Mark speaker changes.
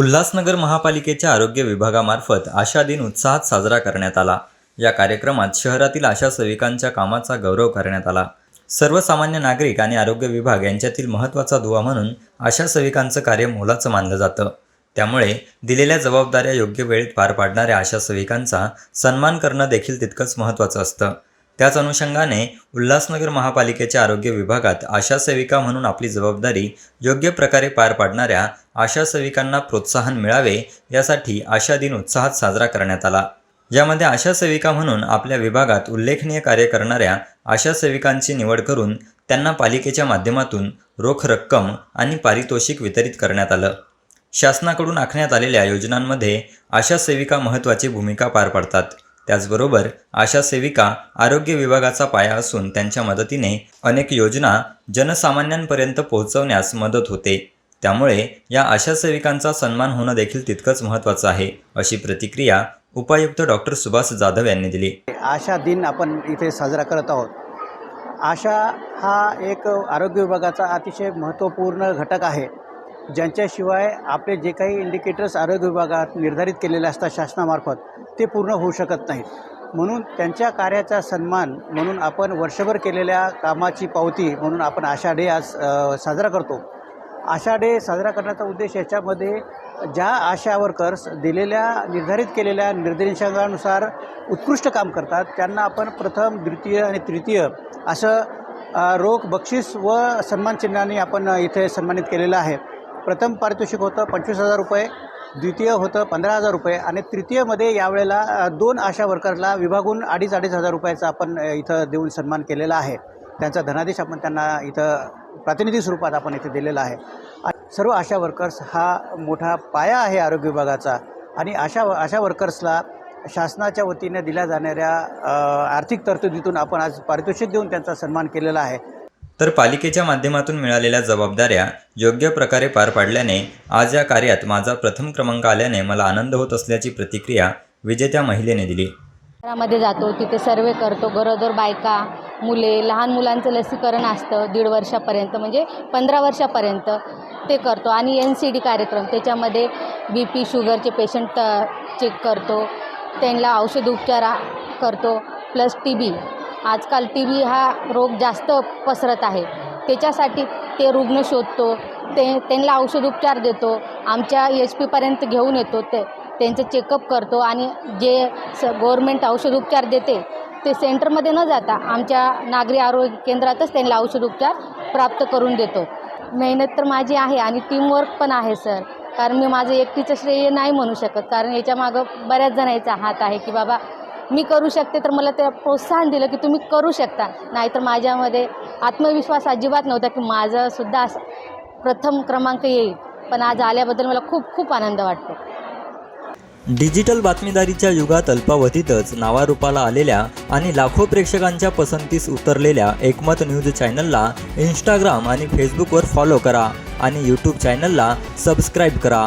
Speaker 1: उल्हासनगर महापालिकेच्या आरोग्य विभागामार्फत आशा दिन उत्साहात साजरा करण्यात आला. या कार्यक्रमात शहरातील आशा सेविकांच्या कामाचा गौरव करण्यात आला. सर्वसामान्य नागरिक आणि आरोग्य विभाग यांच्यातील महत्त्वाचा दुवा म्हणून आशा सेविकांचं कार्य मोलाचं मानलं जातं. त्यामुळे दिलेल्या जबाबदाऱ्या योग्य वेळेत पार पाडणाऱ्या आशा सेविकांचा सन्मान करणं देखील तितकंच महत्त्वाचं असतं. त्याच अनुषंगाने उल्हासनगर महापालिकेच्या आरोग्य विभागात आशा सेविका म्हणून आपली जबाबदारी योग्य प्रकारे पार पाडणाऱ्या आशा सेविकांना प्रोत्साहन मिळावे यासाठी आशा दिन उत्साहात साजरा करण्यात आला. यामध्ये आशा सेविका म्हणून आपल्या विभागात उल्लेखनीय कार्य करणाऱ्या आशा सेविकांची निवड करून त्यांना पालिकेच्या माध्यमातून रोख रक्कम आणि पारितोषिक वितरित करण्यात आलं. शासनाकडून आखण्यात आलेल्या योजनांमध्ये आशा सेविका महत्त्वाची भूमिका पार पाडतात. त्याचबरोबर आशा सेविका आरोग्य विभागाचा पाया असून त्यांच्या मदतीने अनेक योजना जनसामान्यांपर्यंत पोहोचवण्यास मदत होते. त्यामुळे या आशा सेविकांचा सन्मान होणं देखील तितकंच महत्त्वाचं आहे अशी प्रतिक्रिया उपायुक्त डॉक्टर सुभाष जाधव यांनी दिली.
Speaker 2: आशा दिन आपण इथे साजरा करत आहोत. आशा हा एक आरोग्य विभागाचा अतिशय महत्त्वपूर्ण घटक आहे ज्यांच्याशिवाय आपले जे काही इंडिकेटर्स आरोग्य विभागात निर्धारित केलेले असतात शासनामार्फत ते पूर्ण होऊ शकत नाहीत. म्हणून त्यांच्या कार्याचा सन्मान म्हणून आपण वर्षभर केलेल्या कामाची पावती म्हणून आपण आशा डे आज साजरा करतो. आशा डे साजरा करण्याचा उद्देश याच्यामध्ये ज्या आशा वर्कर्स दिलेल्या निर्धारित केलेल्या निर्देशांकानुसार उत्कृष्ट काम करतात त्यांना आपण प्रथम द्वितीय आणि तृतीय असं रोख बक्षीस व सन्मानचिन्हाने आपण इथे सन्मानित केलेलं आहे. प्रथम पारितोषिक होतं पंचवीस हजार रुपये द्वितीय होतं पंधरा हजार रुपये आणि तृतीयमध्ये यावेळेला दोन आशा वर्करला विभागून अडीच अडीच हजार रुपयाचा आपण इथं देऊन सन्मान केलेला आहे. त्यांचा धनादेश आपण त्यांना इथं प्रतिनिधी स्वरूपात आपण इथे दिलेला आहे. सर्व आशा वर्कर्स हा मोठा पाया आहे आरोग्य विभागाचा आणि अशा आशा वर्कर्सला शासनाच्या वतीने दिल्या जाणाऱ्या आर्थिक तरतुदीतून आपण आज पारितोषिक देऊन त्यांचा सन्मान केलेला आहे.
Speaker 1: तर पालिकेच्या माध्यमातून मिळालेल्या जबाबदाऱ्या योग्य प्रकारे पार पाडल्याने आज या कार्यात माझा प्रथम क्रमांक आल्याने मला आनंद होत असल्याची प्रतिक्रिया विजेत्या महिलेने दिली.
Speaker 3: घरामध्ये जातो तिथे सर्वे करतो गरोदर बायका मुले लहान मुलांचं लसीकरण असतं दीड वर्षापर्यंत म्हणजे पंधरा वर्षापर्यंत ते करतो. आणि एन सी डी कार्यक्रम त्याच्यामध्ये बी पी शुगरचे पेशंट चेक करतो त्यांना औषध उपचार करतो प्लस टी बी आजकाल टी बी हा रोग जास्त पसरत आहे. त्याच्यासाठी ते रुग्ण शोधतो ते त्यांना औषध उपचार देतो आमच्या एच पीपर्यंत घेऊन येतो ते त्यांचं चेकअप करतो आणि जे स गव्हर्मेंट औषध उपचार देते ते सेंटरमध्ये न जाता आमच्या नागरी आरोग्य केंद्रातच त्यांना औषध उपचार प्राप्त करून देतो. मेहनत तर माझी आहे आणि टीमवर्क पण आहे सर कारण मी माझं एकटीचं श्रेय नाही म्हणू शकत. कारण याच्यामागं बऱ्याच जणांचा हात आहे की बाबा मी करू शकते तर मला ते प्रोत्साहन दिलं की तुम्ही करू शकता. नाहीतर माझ्यामध्ये आत्मविश्वास अजिबात नव्हता की माझासुद्धा असं प्रथम क्रमांक येईल. पण आज आल्याबद्दल मला खूप खूप आनंद वाटतो.
Speaker 1: डिजिटल बातमीदारीच्या युगात अल्पावधीतच नावारूपाला आलेल्या आणि लाखो प्रेक्षकांच्या पसंतीस उतरलेल्या एकमत न्यूज चॅनलला इंस्टाग्राम आणि फेसबुकवर फॉलो करा आणि यूट्यूब चॅनलला सबस्क्राईब करा.